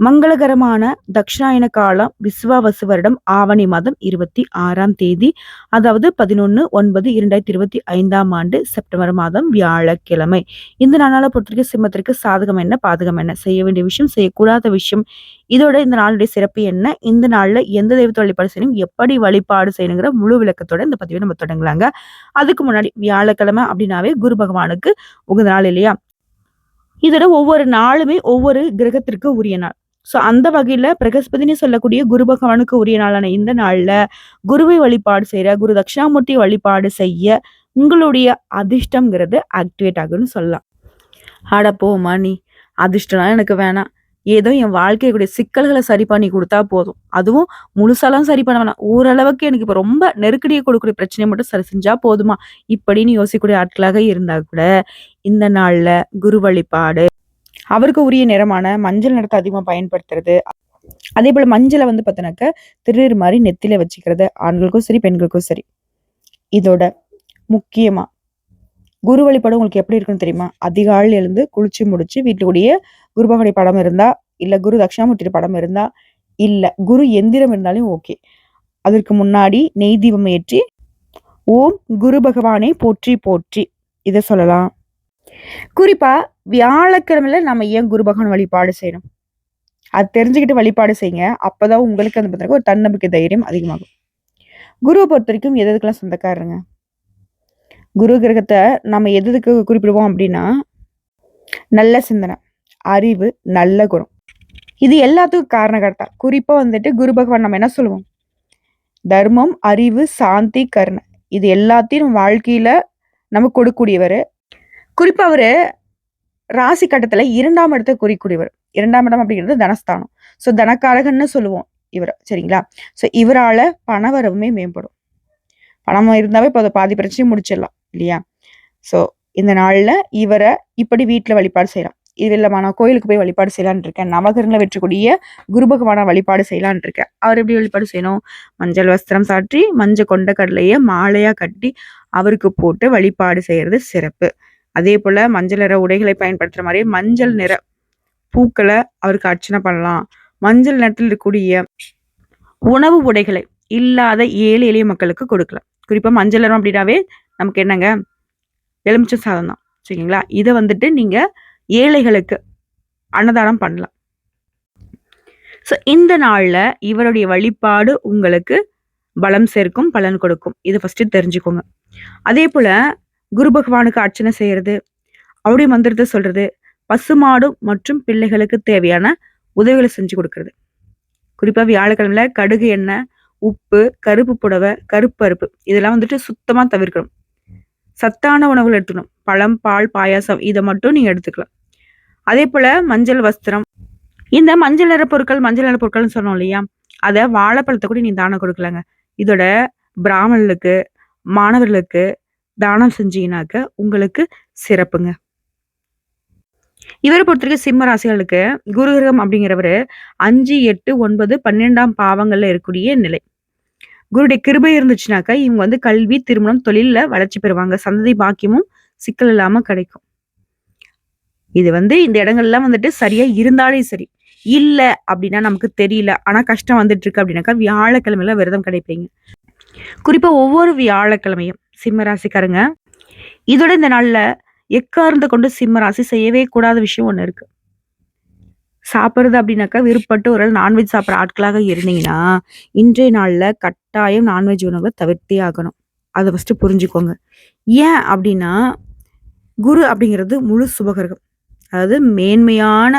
மங்களகரமான தக்ஷாயன காலம் விஸ்வாவசு வருடம் ஆவணி மாதம் இருபத்தி ஆறாம் தேதி அதாவது பதினொன்று ஒன்பது இரண்டாயிரத்தி இருபத்தி ஐந்தாம் ஆண்டு செப்டம்பர் மாதம் வியாழக்கிழமை. இந்த நாளால் பொறுத்திருக்க சிம்மத்திற்கு சாதகம் என்ன பாதகம் என்ன? செய்ய வேண்டிய விஷயம் செய்யக்கூடாத விஷயம். இதோட இந்த நாளுடைய சிறப்பு என்ன? இந்த நாளில் எந்த தெய்வத்தை வழிபாடு செய்யணும்? எப்படி வழிபாடு செய்யணுங்கிற முழு விளக்கத்தோட இந்த பதிவை நம்ம தொடங்கலாங்க. அதுக்கு முன்னாடி வியாழக்கிழமை அப்படின்னாவே குரு பகவானுக்கு உகந்த நாள் இல்லையா? இதோட ஒவ்வொரு நாளுமே ஒவ்வொரு கிரகத்திற்கு உரிய நாள். ஸோ அந்த வகையில் பிரகஸ்பதினு சொல்லக்கூடிய குரு பகவானுக்கு உரிய நாளான இந்த நாளில் குருவை வழிபாடு செய்கிற குரு தட்சிணாமூர்த்தி வழிபாடு செய்ய உங்களுடைய அதிர்ஷ்டம்ங்கிறது ஆக்டிவேட் ஆகுன்னு சொல்லலாம். ஆட போமா நீ அதிர்ஷ்டம்லாம் எனக்கு வேணாம். ஏதோ என் வாழ்க்கையுடைய சிக்கல்களை சரி பண்ணி கொடுத்தா போதும். அதுவும் முழுசாலாம் சரி பண்ண வேணாம். ஓரளவுக்கு எனக்கு இப்போ ரொம்ப நெருக்கடியை கொடுக்கக்கூடிய பிரச்சனையை மட்டும் சரி செஞ்சா போதுமா? இப்படின்னு யோசிக்கக்கூடிய ஆட்களாக இருந்தால் கூட இந்த நாளில் குரு வழிபாடு அவருக்கு உரிய நிறமான மஞ்சள் நிறத்தை அதிகமாக பயன்படுத்துறது. அதே போல் மஞ்சளை வந்து பார்த்தோன்னாக்க திருநீர் மாதிரி நெத்தில வச்சுக்கிறது. ஆண்களுக்கும் சரி பெண்களுக்கும் சரி. இதோட முக்கியமாக குரு வழிபாடு உங்களுக்கு எப்படி இருக்குன்னு தெரியுமா? அதிகாலையில் எழுந்து குளிச்சு முடிச்சு வீட்டுக்குடைய குரு பகவானுடைய படம் இருந்தா இல்ல குரு தட்சிணாமூர்த்தி படம் இருந்தா இல்ல குரு எந்திரம் இருந்தாலும் ஓகே. அதற்கு முன்னாடி நெய் தீபம் ஏற்றி ஓம் குரு பகவானை போற்றி போற்றி. இதை சொல்லலாம். குறிப்பா வியாழக்கிழமையில நம்ம ஏன் குரு பகவான் வழிபாடு செய்யணும்? அது தெரிஞ்சுக்கிட்டு வழிபாடு செய்யுங்க. அப்பதான் உங்களுக்கு அந்த பார்த்தீங்கன்னா ஒரு தன்னம்பிக்கை தைரியம் அதிகமாகும். குருவை பொறுத்த வரைக்கும் எதுக்கெல்லாம் சொந்தக்காரருங்க? குரு கிரகத்தை நம்ம எதுக்கு குறிப்பிடுவோம் அப்படின்னா நல்ல சிந்தனை அறிவு நல்ல குணம். இது எல்லாத்துக்கும் காரணகர்த்தா. குறிப்பா வந்துட்டு குரு பகவான் நம்ம என்ன சொல்லுவோம்? தர்மம் அறிவு சாந்தி கருணை. இது எல்லாத்தையும் நம்ம வாழ்க்கையில நம்ம கொடுக்கக்கூடியவர். குறிப்பா அவரு ராசி கட்டத்துல இரண்டாம் இடத்தை குறிக்கூடியவர் இரண்டாம் இடம் அப்படிங்கிறது தனஸ்தானம். ஸோ தனக்காரகன்னு சொல்லுவோம் இவர் சரிங்களா? ஸோ இவரால பணவரவுமே மேம்படும். பணம் இருந்தாவே இப்போ அதை பாதி பிரச்சனையும் முடிச்சிடலாம் இல்லையா? ஸோ இந்த நாள்ல இவரை இப்படி வீட்டில் வழிபாடு செய்யலாம். இது இல்லைம்மா நான் கோயிலுக்கு போய் வழிபாடு செய்யலான் இருக்கேன். நவகிரகங்களை வெற்றக்கூடிய குரு பகவான வழிபாடு செய்யலான் இருக்கேன். அவர் எப்படி வழிபாடு செய்யணும்? மஞ்சள் வஸ்திரம் சாற்றி மஞ்சள் கொண்ட கடலையை மாலையா கட்டி அவருக்கு போட்டு வழிபாடு செய்யறது சிறப்பு. அதே போல மஞ்சள் நிற உடைகளை பயன்படுத்துற மாதிரி மஞ்சள் நிற பூக்களை அவருக்கு அர்ச்சனை பண்ணலாம். மஞ்சள் நிறத்தில் இருக்கக்கூடிய உணவு உடைகளை இல்லாத ஏழை எளிய மக்களுக்கு கொடுக்கலாம். குறிப்பாக மஞ்சள் நிறம் அப்படின்னாவே நமக்கு என்னங்க? எலுமிச்சம் சாதம் தான். சரிங்களா? இதை வந்துட்டு நீங்க ஏழைகளுக்கு அன்னதானம் பண்ணலாம். ஸோ இந்த நாளில் இவருடைய வழிபாடு உங்களுக்கு பலம் சேர்க்கும் பலன் கொடுக்கும். இது ஃபஸ்ட்டு தெரிஞ்சுக்கோங்க. அதே போல குரு பகவானுக்கு அர்ச்சனை செய்யறது அவருடைய மந்திரத்தை சொல்றது பசுமாடு மற்றும் பிள்ளைகளுக்கு தேவையான உதவிகளை செஞ்சு கொடுக்கறது. குறிப்பா வியாழக்கிழமையில கடுகு எண்ணெய் உப்பு கருப்பு புடவை கருப்பருப்பு இதெல்லாம் வந்துட்டு சுத்தமா தவிர்க்கணும். சத்தான உணவுகள் எடுத்துக்கணும். பழம் பால் பாயாசம் இதை மட்டும் நீங்க எடுத்துக்கலாம். அதே போல மஞ்சள் வஸ்திரம். இந்த மஞ்சள் நிற பொருட்கள் மஞ்சள் நிற பொருட்கள்னு சொன்னோம் இல்லையா? அதை வாழைப்பழத்தை கூட நீ தானம் கொடுக்கலாங்க. இதோட பிராமணர்களுக்கு மாணவர்களுக்கு தானம் செஞ்சீங்கனாக்க உங்களுக்கு சிறப்புங்க. இவரை பொறுத்தவரைக்கும் சிம்ம ராசிகளுக்கு குருகிரகம் அப்படிங்கிறவரு அஞ்சு எட்டு ஒன்பது பன்னெண்டாம் பாவங்கள்ல இருக்கக்கூடிய நிலை. குருடைய கிருபை இருந்துச்சுனாக்கா இவங்க வந்து கல்வி திருமணம் தொழில வளர்ச்சி பெறுவாங்க. சந்ததி பாக்கியமும் சிக்கல் இல்லாம கிடைக்கும். இது வந்து இந்த இடங்கள்லாம் வந்துட்டு சரியா இருந்தாலே சரி. இல்ல அப்படின்னா நமக்கு தெரியல. ஆனா கஷ்டம் வந்துட்டு இருக்கு அப்படின்னாக்கா வியாழக்கிழமையில விரதம் கிடைப்பீங்க. குறிப்பா ஒவ்வொரு வியாழக்கிழமையும் சிம்ம ராசிக்காரங்க இதோட இந்த நாளில் எக்கார்ந்து கொண்டு சிம்ம ராசி செய்யவே கூடாத விஷயம் ஒன்று இருக்கு. சாப்பிட்றது அப்படின்னாக்கா விருப்பப்பட்டு ஒரு நான்வெஜ் சாப்பிட்ற ஆட்களாக இருந்தீங்கன்னா இன்றைய நாளில் கட்டாயம் நான்வெஜ் உணவை தவிர்த்தே ஆகணும். அதை ஃபஸ்ட்டு புரிஞ்சுக்கோங்க. ஏன் அப்படின்னா குரு அப்படிங்கிறது முழு சுபகரகம். அதாவது மேன்மையான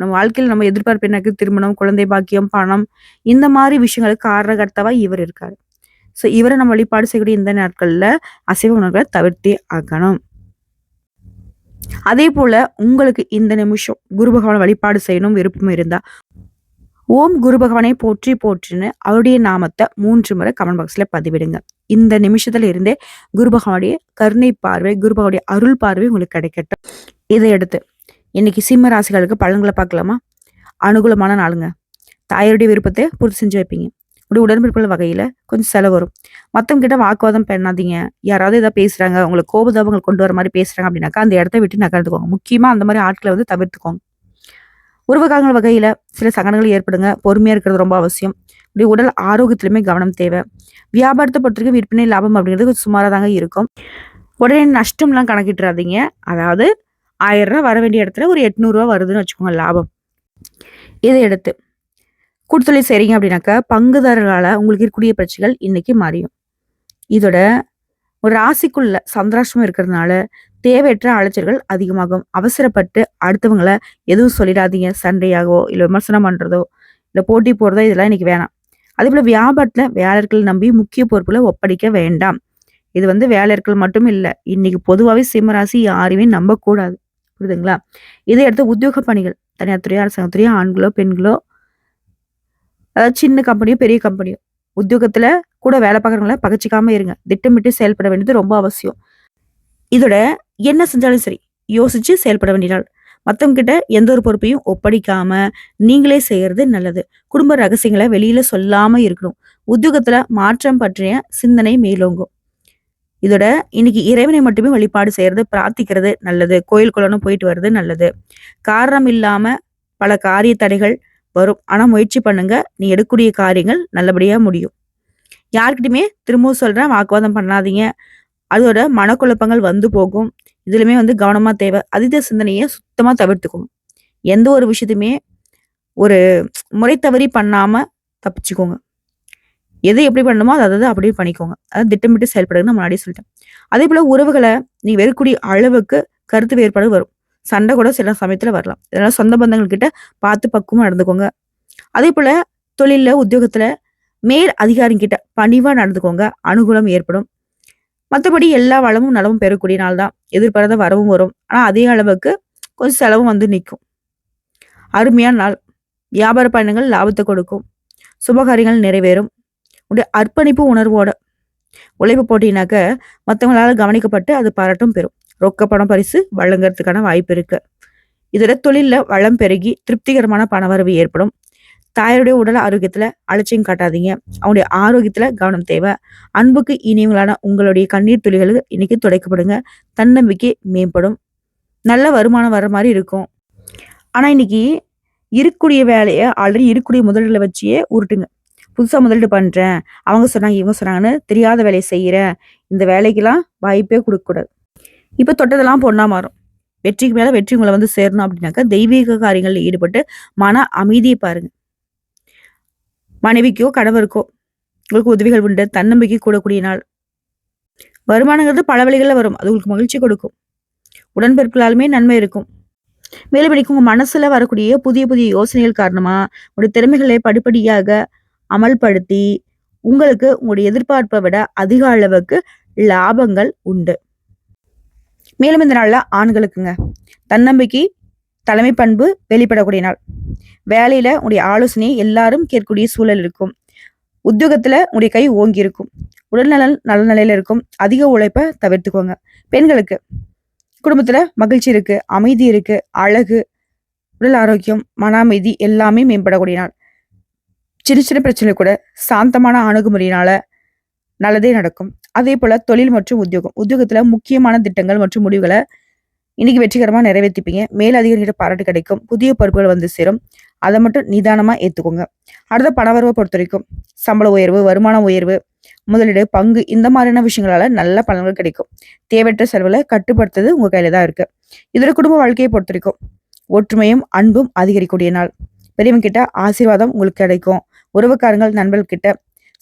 நம்ம வாழ்க்கையில் நம்ம எதிர்பார்ப்பு எனக்கு திருமணம் குழந்தை பாக்கியம் பணம் இந்த மாதிரி விஷயங்களுக்கு காரணகர்த்தாவாக இவர் இருக்காரு. ஸோ இவரை நம்ம வழிபாடு செய்யக்கூடிய இந்த நாட்கள்ல அசைவ உணவுகளை தவிர்த்தே ஆகணும். அதே போல உங்களுக்கு இந்த நிமிஷம் குரு பகவான் வழிபாடு செய்யணும் விருப்பம் இருந்தா ஓம் குரு பகவானை போற்றி போற்றின்னு அவருடைய நாமத்தை மூன்று முறை கமெண்ட் பாக்ஸ்ல பதிவிடுங்க. இந்த நிமிஷத்துல இருந்தே குரு பகவானுடைய கருணை பார்வை குரு பகவானுடைய அருள் பார்வை உங்களுக்கு கிடைக்கட்டும். இதையடுத்து இன்னைக்கு சிம்ம ராசிகளுக்கு பழங்களை பார்க்கலாமா? அனுகூலமான நாளுங்க. தாயாருடைய விருப்பத்தை பூர்த்தி செஞ்சு வைப்பீங்க. இப்படி உடன்பிறப்புகள் வகையில் கொஞ்சம் செலவு வரும். மற்றவங்கிட்ட வாக்குவாதம் பண்ணாதீங்க. யாராவது ஏதாவது பேசுகிறாங்க உங்களுக்கு கோபதாபங்கள் கொண்டு வர மாதிரி பேசுகிறாங்க அப்படின்னாக்கா அந்த இடத்த விட்டு நகர்ந்துக்கோங்க. முக்கியமாக அந்த மாதிரி ஆட்களை வந்து தவிர்த்துக்கோங்க. உறவுக்காரங்கள் வகையில் சில சங்கடங்கள் ஏற்படுங்க. பொறுமையாக இருக்கிறது ரொம்ப அவசியம். இப்படி உடல் ஆரோக்கியத்திலுமே கவனம் தேவை. வியாபாரத்தை பொறுத்தவரைக்கும் விற்பனை லாபம் அப்படிங்கிறது கொஞ்சம் சுமாராக தாங்க இருக்கும். உடனே நஷ்டம்லாம் கணக்கிட்டுறாதீங்க. அதாவது ஆயிரம் ரூபா வர வேண்டிய இடத்துல ஒரு எட்நூறுரூவா வருதுன்னு வச்சுக்கோங்க லாபம். இதை எடுத்து கூட்டுத்தொழில் செய்கிறீங்க அப்படின்னாக்கா பங்குதாரர்களால் உங்களுக்கு இருக்கக்கூடிய பிரச்சனைகள் இன்னைக்கு மாறியும் இதோட ஒரு ராசிக்குள்ள சந்திராஷ்டமம் இருக்கிறதுனால தேவையற்ற அலைச்சல்கள் அதிகமாகும். அவசரப்பட்டு அடுத்தவங்கள எதுவும் சொல்லிடாதீங்க. சண்டையாகவோ இல்லை விமர்சனம் பண்ணுறதோ இல்லை போட்டி போடுறதோ இதெல்லாம் இன்னைக்கு வேணாம். அதே போல் வியாபாரத்தில் வேலையர்கள் நம்பி முக்கிய பொறுப்புல ஒப்படைக்க வேண்டாம். இது வந்து வேலையாட்கள் மட்டும் இல்லை இன்னைக்கு பொதுவாகவே சிம்மராசி யாரையுமே நம்பக்கூடாது. புரியுதுங்களா? இதை அடுத்து உத்தியோக பணிகள் தனியார் துறையோ அரசாங்கத்துறையோ ஆண்களோ பெண்களோ அதாவது சின்ன கம்பெனியோ பெரிய கம்பெனியோ உத்தியோகத்துல கூட வேலை பார்க்குறவங்கள பகச்சிக்காம இருங்க. திட்டமிட்டு செயல்பட வேண்டியது ரொம்ப அவசியம். இதோட என்ன செஞ்சாலும் சரி யோசிச்சு செயல்பட வேண்டிய நாள். மத்தவங்க கிட்ட எந்த ஒரு பொறுப்பையும் ஒப்படைக்காம நீங்களே செய்யறது நல்லது. குடும்ப ரகசியங்களை வெளியில சொல்லாம இருக்கணும். உத்தியோகத்துல மாற்றம் பற்றிய சிந்தனை மேலோங்கும். இதோட இன்னைக்கு இறைவனை மட்டுமே வழிபாடு செய்யறது பிரார்த்திக்கிறது நல்லது. கோயில் குளம்னு போயிட்டு வர்றது நல்லது. காரணம் இல்லாம பல காரிய தடைகள் வரும். ஆனால் முயற்சி பண்ணுங்க. நீ எடுக்கக்கூடிய காரியங்கள் நல்லபடியாக முடியும். யார்கிட்டயுமே திரும்பவும் சொல்கிறேன் வாக்குவாதம் பண்ணாதீங்க. அதோட மனக்குழப்பங்கள் வந்து போகும். இதுலையுமே வந்து கவனமாக தேவை. அதீத சிந்தனையை சுத்தமாக தவிர்த்துக்கும் எந்த ஒரு விஷயத்தையுமே ஒரு முறை தவறி பண்ணாமல் தப்பிச்சுக்கோங்க. எது எப்படி பண்ணணுமோ அதை அதை அப்படியே பண்ணிக்கோங்க. அதாவது திட்டமிட்டு செயல்படுங்கன்னு முன்னாடியே சொல்லிட்டேன். அதே போல் உறவுகளை நீ வெறுக்கூடிய அளவுக்கு கருத்து வேறுபாடு வரும். சண்டை கூட சில சமயத்தில் வரலாம். இதனால் சொந்த பந்தங்கள்கிட்ட பார்த்து பக்குவமாக நடந்துக்கோங்க. அதே போல் தொழிலில் உத்தியோகத்தில் மேல் அதிகாரிகிட்ட பணிவாக நடந்துக்கோங்க. அனுகூலம் ஏற்படும். மற்றபடி எல்லா வளமும் நலமும் பெறக்கூடிய நாள் தான். எதிர்பாராத வரவும் வரும். ஆனால் அதே அளவுக்கு கொஞ்சம் செலவும் வந்து நிற்கும் அருமையான நாள். வியாபார பயணங்கள் லாபத்தை கொடுக்கும். சுபகாரியங்கள் நிறைவேறும். உடைய அர்ப்பணிப்பு உணர்வோட உழைப்பு போட்டினாக்க மற்றவங்களால் கவனிக்கப்பட்டு அது பாராட்டும் பெறும். ரொக்க பணம் பரிசு வழங்குறதுக்கான வாய்ப்பு இருக்கு. இதோட தொழிலில் வளம் பெருகி திருப்திகரமான பணவரவு ஏற்படும். தாயாருடைய உடல் ஆரோக்கியத்துல அலட்சியம் காட்டாதீங்க. அவனுடைய ஆரோக்கியத்துல கவனம் தேவை. அன்புக்கு இனியவங்களான உங்களுடைய கண்ணீர் துளிகளுக்கு இன்னைக்கு துடைக்கப்படுங்க. தன்னம்பிக்கை மேம்படும். நல்ல வருமானம் வர மாதிரி இருக்கும். ஆனா இன்னைக்கு இருக்கக்கூடிய வேலையை ஆல்ரெடி இருக்கக்கூடிய முதல்களை வச்சே உருட்டுங்க. புதுசா முதலீடு பண்றேன். அவங்க சொன்னாங்க இவங்க சொன்னாங்கன்னு தெரியாத வேலையை செய்யறேன் இந்த வேலைக்கெல்லாம் வாய்ப்பே கொடுக்கக்கூடாது. இப்போ தொட்டதெல்லாம் பொண்ணாக மாறும். வெற்றிக்கு மேலே வெற்றி உங்களை வந்து சேரணும் அப்படின்னாக்கா தெய்வீக காரியங்களில் ஈடுபட்டு மன அமைதியை பாருங்க. மனைவிக்கோ கணவருக்கோ உங்களுக்கு உதவிகள் உண்டு தன்னம்பிக்கை கூடக்கூடிய நாள். வருமானங்கிறது பல வழிகளில் வரும். அது உங்களுக்கு மகிழ்ச்சி கொடுக்கும். உடன்பிறப்புகளாலுமே நன்மை இருக்கும். மேலுபடிக்கு உங்கள் மனசில் வரக்கூடிய புதிய புதிய யோசனைகள் காரணமாக உங்களுடைய திறமைகளை படிப்படியாக அமல்படுத்தி உங்களுக்கு உங்களுடைய எதிர்பார்ப்பை விட அதிக அளவுக்கு லாபங்கள் உண்டு. மேலும் இந்த நாளில் ஆண்களுக்குங்க. தன்னம்பிக்கை தலைமை பண்பு வெளிப்படக்கூடிய நாள். வேலையில உங்களுடைய ஆலோசனையை எல்லாரும் கேட்கக்கூடிய சூழல் இருக்கும். உத்தியோகத்துல உங்களுடைய கை ஓங்கி இருக்கும். உடல்நலன் நல்ல நிலையில இருக்கும். அதிக உழைப்பை தவிர்த்துக்கோங்க. பெண்களுக்கு குடும்பத்துல மகிழ்ச்சி இருக்கு அமைதி இருக்கு அழகு உடல் ஆரோக்கியம் மன அமைதி எல்லாமே மேம்படக்கூடிய நாள். சின்ன சின்ன பிரச்சனை கூட சாந்தமான அணுகுமுறையினால நல்லதே நடக்கும். அதே போல தொழில் மற்றும் உத்தியோகம். உத்தியோகத்துல முக்கியமான திட்டங்கள் மற்றும் முடிவுகளை இன்னைக்கு வெற்றிகரமா நிறைவேற்றிப்பீங்க மேலதிகாரிகிட்ட பாராட்டு கிடைக்கும். புதிய பொறுப்புகள் வந்து சேரும். அதை மட்டும் நிதானமா ஏத்துக்கோங்க. அடுத்த பணவரவை பொறுத்த வரைக்கும் சம்பள உயர்வு வருமான உயர்வு முதலீடு பங்கு இந்த மாதிரியான விஷயங்களால நல்ல பலன்கள் கிடைக்கும். தேவையற்ற செலவுல கட்டுப்படுத்துறது உங்க கையில தான் இருக்கு. இதுல குடும்ப வாழ்க்கையை பொறுத்த வரைக்கும் ஒற்றுமையும் அன்பும் அதிகரிக்கக்கூடிய நாள். பெரியவங்க கிட்ட ஆசீர்வாதம் உங்களுக்கு கிடைக்கும். உறவுக்காரங்கள் நண்பர்கள் கிட்ட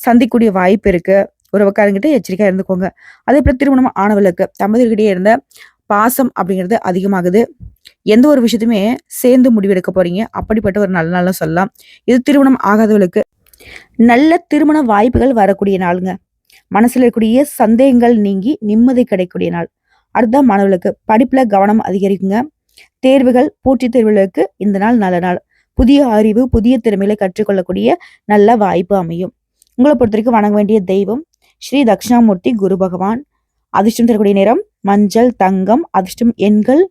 சந்திக்கக்கூடிய வாய்ப்பு இருக்கு. உறவுக்காரங்கிட்ட எச்சரிக்கையா இருந்துக்கோங்க. அதே போல திருமணம் ஆனவர்களுக்கு தம்பதியர்கிட்டே இருந்த பாசம் அப்படிங்கிறது அதிகமாகுது. எந்த ஒரு விஷயத்தையுமே சேர்ந்து முடிவெடுக்க போறீங்க. அப்படிப்பட்ட ஒரு நல்ல நாளும் சொல்லலாம். இது திருமணம் ஆகாதவர்களுக்கு நல்ல திருமண வாய்ப்புகள் வரக்கூடிய நாளுங்க. மனசில் இருக்கக்கூடிய சந்தேகங்கள் நீங்கி நிம்மதி கிடைக்கக்கூடிய நாள். அடுத்த மாணவர்களுக்கு படிப்புல கவனம் அதிகரிக்குங்க. தேர்வுகள் போட்டித் தேர்வுகளுக்கு இந்த நாள் நல்ல நாள். புதிய அறிவு புதிய திறமைகளை கற்றுக்கொள்ளக்கூடிய நல்ல வாய்ப்பு அமையும். உங்களை பொறுத்த வரைக்கும் வணங்க வேண்டிய தெய்வம் ஸ்ரீ தக்ஷணாமூர்த்தி குரு பகவான். அதிர்ஷ்டம் தரக்கூடிய நிறம் மஞ்சள் தங்கம் அதிர்ஷ்டம் எண்கள்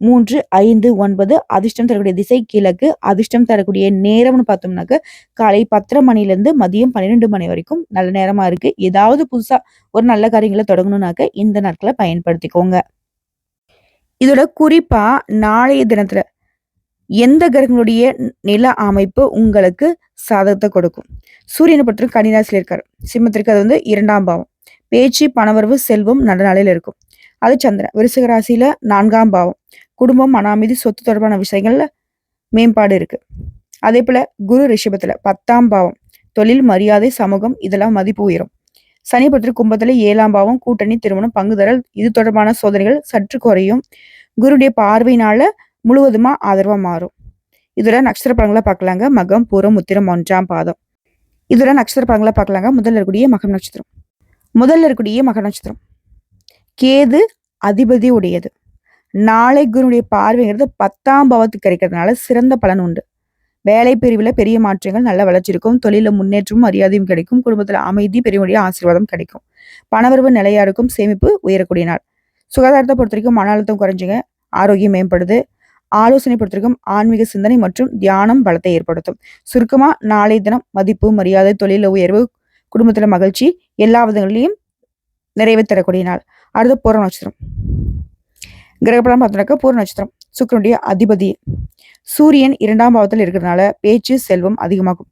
மூன்று ஐந்து ஒன்பது அதிர்ஷ்டம் தரக்கூடிய திசை கிழக்கு அதிர்ஷ்டம் தரக்கூடிய நேரம்னு பார்த்தோம்னாக்க காலை பத்தரை மணிலேருந்து மதியம் பன்னிரெண்டு மணி வரைக்கும் நல்ல நேரமாக இருக்கு. ஏதாவது புதுசாக ஒரு நல்ல காரியங்களை தொடங்கணும்னாக்க இந்த நாட்களை பயன்படுத்திக்கோங்க. இதோட குறிப்பாக நாளைய தினத்தில் எந்த கிரகங்களுடைய நில அமைப்பு உங்களுக்கு சாதகத்தை கொடுக்கும்? சூரியனை பற்றி கன்னிராசியில் இருக்கார். சிம்மத்திற்கு அது வந்து இரண்டாம் பாவம். பேச்சு பணவரவு செல்வம் நல்ல இருக்கும். அது சந்திரன். விருச்சிக ராசியில நான்காம் பாவம். குடும்பம் மன அமைதி சொத்து தொடர்பான விஷயங்கள்ல மேம்பாடு இருக்கு. அதே போல குரு ரிஷபத்துல பத்தாம் பாவம். தொழில் மரியாதை சமூகம் இதெல்லாம் மதிப்பு உயரும். சனி பொறுத்தவரை கும்பத்துல ஏழாம் பாவம் கூட்டணி திருமணம் பங்குதரல் இது தொடர்பான சோதனைகள் சற்று குறையும். குருடைய பார்வையினால முழுவதுமா ஆதரவாக மாறும். இதோட நட்சத்திர படங்களை பார்க்கலாங்க. மகம் பூரம் உத்திரம் ஒன்றாம் பாதம். இதோட நட்சத்திர பழங்களை பார்க்கலாங்க. முதல்ல இருக்கக்கூடிய மகம் நட்சத்திரம். முதல்ல இருக்கக்கூடிய மக நட்சத்திரம். கேது அதிபதி உடையது நாளை குருனுடைய பார்வைங்கிறது பத்தாம் பாவத்துக்கு கிடைக்கிறதுனால சிறந்த பலன் உண்டு. வேலை பிரிவில் பெரிய மாற்றங்கள் நல்ல வளர்ச்சி இருக்கும். தொழிலில் முன்னேற்றமும் மரியாதையும் கிடைக்கும். குடும்பத்தில் அமைதி பெரியவனுடைய ஆசீர்வாதம் கிடைக்கும். பணவரவு நிலையா இருக்கும். சேமிப்பு உயரக்கூடிய நாள். சுகாதாரத்தை பொறுத்த வரைக்கும் மன அழுத்தம் குறைஞ்சுங்க. ஆரோக்கியம் மேம்படுது. ஆலோசனை பொறுத்தவரைக்கும் ஆன்மீக சிந்தனை மற்றும் தியானம் பலத்தை ஏற்படுத்தும். சுருக்கமா நாளை தினம் மதிப்பு மரியாதை தொழில உயர்வு குடும்பத்துல மகிழ்ச்சி எல்லா விதங்களிலையும் நிறைவு தரக்கூடிய நாள். அடுத்து பூர்ண நட்சத்திரம். கிரகப்படம் பார்த்தோம்னாக்கா பூர நட்சத்திரம். சுக்கரனுடைய அதிபதி. சூரியன் இரண்டாம் பாவத்தில் இருக்கிறதுனால பேச்சு செல்வம் அதிகமாகும்.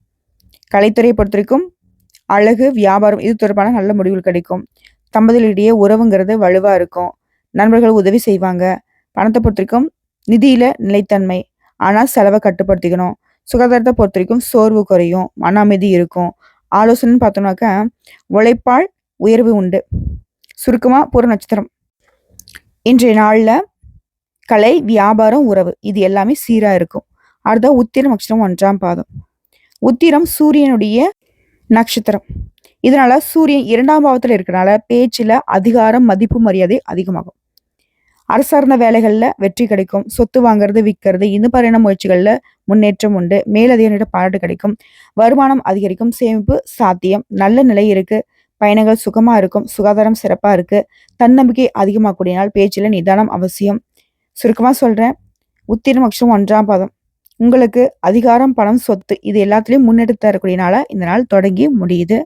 கலைத்துறையை பொறுத்திருக்கும் அழகு வியாபாரம் இது தொடர்பான நல்ல முடிவுகள் கிடைக்கும். தம்பதிகளிடையே உறவுங்கிறது வலுவாக இருக்கும். நண்பர்கள் உதவி செய்வாங்க. பணத்தை பொறுத்திருக்கும் நிதியில நிலைத்தன்மை. ஆனால் செலவை கட்டுப்படுத்திக்கணும். சுகாதாரத்தை பொறுத்த வரைக்கும் சோர்வு குறையும். மன அமைதி இருக்கும். ஆலோசனைன்னு பார்த்தோம்னாக்கா உழைப்பால் உயர்வு உண்டு. சுருக்கமாக பூர நட்சத்திரம். இன்றைய நாளில் கலை வியாபாரம் உறவு இது எல்லாமே சீராக இருக்கும். அடுத்த உத்திரம் நட்சத்திரம் ஒன்றாம் பாதம். உத்திரம் சூரியனுடைய நட்சத்திரம். இதனால சூரியன் இரண்டாம் பாவத்தில் இருக்கிறனால பேச்சில் அதிகாரம் மதிப்பு மரியாதை அதிகமாகும். அரசார்ந்த வேலைகளில் வெற்றி கிடைக்கும். சொத்து வாங்குறது விற்கிறது இந்த மாதிரியான முயற்சிகளில் முன்னேற்றம் உண்டு. மேலதிகாரியோட பாராட்டு கிடைக்கும். வருமானம் அதிகரிக்கும். சேமிப்பு சாத்தியம். நல்ல நிலை இருக்கு. பயணங்கள் சுகமாக இருக்கும். சுகாதாரம் சிறப்பாக இருக்கு. தன்னம்பிக்கை அதிகமாகக்கூடிய நாள் பேச்சுல நிதானம் அவசியம். சுருக்கமாக சொல்கிறேன் உத்திரம் அக்ஷம் ஒன்றாம் பதம். உங்களுக்கு அதிகாரம் பணம் சொத்து இது எல்லாத்துலேயும் முன்னெடுத்து தரக்கூடியனால இந்த நாள் தொடங்கி முடியுது.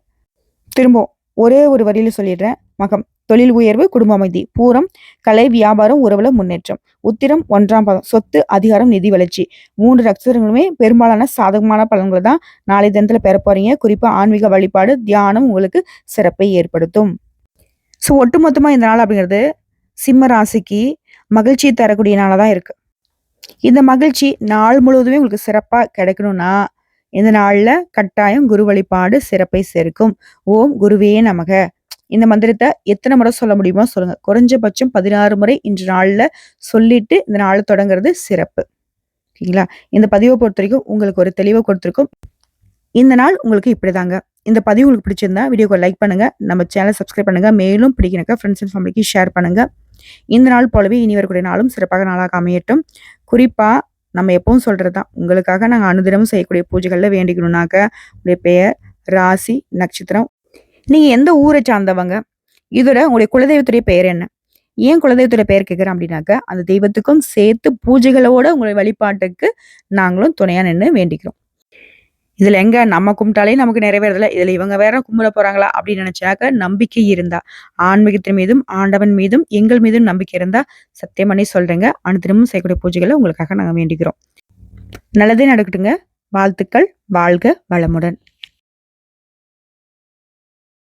திரும்ப ஒரே ஒரு வரியில் சொல்லிடுறேன். மகம். தொழில் உயர்வு குடும்ப அமைதி பூரம் கலை வியாபாரம் உறவுல முன்னேற்றம். உத்திரம் ஒன்றாம் பதம் சொத்து அதிகாரம் நிதி வளர்ச்சி. மூன்று நட்சத்திரங்களுமே பெரும்பாலான சாதகமான பலன்களை தான் நாளை தினத்துல பெற போறீங்க. குறிப்பா ஆன்மீக வழிபாடு தியானம் உங்களுக்கு சிறப்பை ஏற்படுத்தும். ஸோ ஒட்டுமொத்தமா இந்த நாள் அப்படிங்கிறது சிம்ம ராசிக்கு மகிழ்ச்சியை தரக்கூடிய நாளாக தான் இருக்கு. இந்த மகிழ்ச்சி நாள் முழுவதுமே உங்களுக்கு சிறப்பா கிடைக்கணும்னா இந்த நாளில் கட்டாயம் குரு வழிபாடு சிறப்பை சேர்க்கும். ஓம் குருவே நமக. இந்த மந்திரத்தை எத்தனை முறை சொல்ல முடியுமோ சொல்லுங்க. குறைஞ்சபட்சம் பதினாறு முறை இன்று நாளில் சொல்லிட்டு இந்த நாள் தொடங்குறது சிறப்பு. ஓகேங்களா? இந்த பதிவை பொறுத்த வரைக்கும் உங்களுக்கு ஒரு தெளிவை கொடுத்துருக்கும். இந்த நாள் உங்களுக்கு இப்படி தாங்க இந்த பதிவு உங்களுக்கு பிடிச்சிருந்தா வீடியோக்கு லைக் பண்ணுங்க. நம்ம சேனலை சப்ஸ்கிரைப் பண்ணுங்க. மேலும் பிடிக்கிறக்க ஃப்ரெண்ட்ஸ் அண்ட் ஃபேமிலிக்கு ஷேர் பண்ணுங்க. இந்த நாள் போலவே இனி வரக்கூடிய நாளும் சிறப்பாக நாளாக அமையட்டும். குறிப்பா நம்ம எப்பவும் சொல்றதுதான். உங்களுக்காக நாங்கள் அனுதினமும் செய்யக்கூடிய பூஜைகளில் வேண்டிக்கணும்னாக்க உங்களுடைய பெயர் ராசி நட்சத்திரம் நீங்கள் எந்த ஊரை சார்ந்தவங்க? இதோட உங்களுடைய குலதெய்வத்துடைய பெயர் என்ன? ஏன் குலதெய்வத்துடைய பெயர் கேட்குறேன் அப்படின்னாக்க அந்த தெய்வத்துக்கும் சேர்த்து பூஜைகளோட உங்களுடைய வழிபாட்டுக்கு நாங்களும் துணையாக நின்று வேண்டிக்கிறோம். இதில் எங்கே நம்ம கும்பிட்டாலே நமக்கு நிறைவேறதில்ல. இதில் இவங்க வேற கும்பிட போகிறாங்களா அப்படின்னு நினச்சாக்க நம்பிக்கை இருந்தா ஆன்மீகத்தின் மீதும் ஆண்டவன் மீதும் எங்கள் மீதும் நம்பிக்கை இருந்தா சத்தியம் பண்ணி சொல்றேங்க. அனுதினமும் செய்யக்கூடிய பூஜைகளை உங்களுக்காக நாங்கள் வேண்டிக்கிறோம். நல்லதே நடக்கட்டுங்க. வாழ்த்துக்கள். வாழ்க வளமுடன்.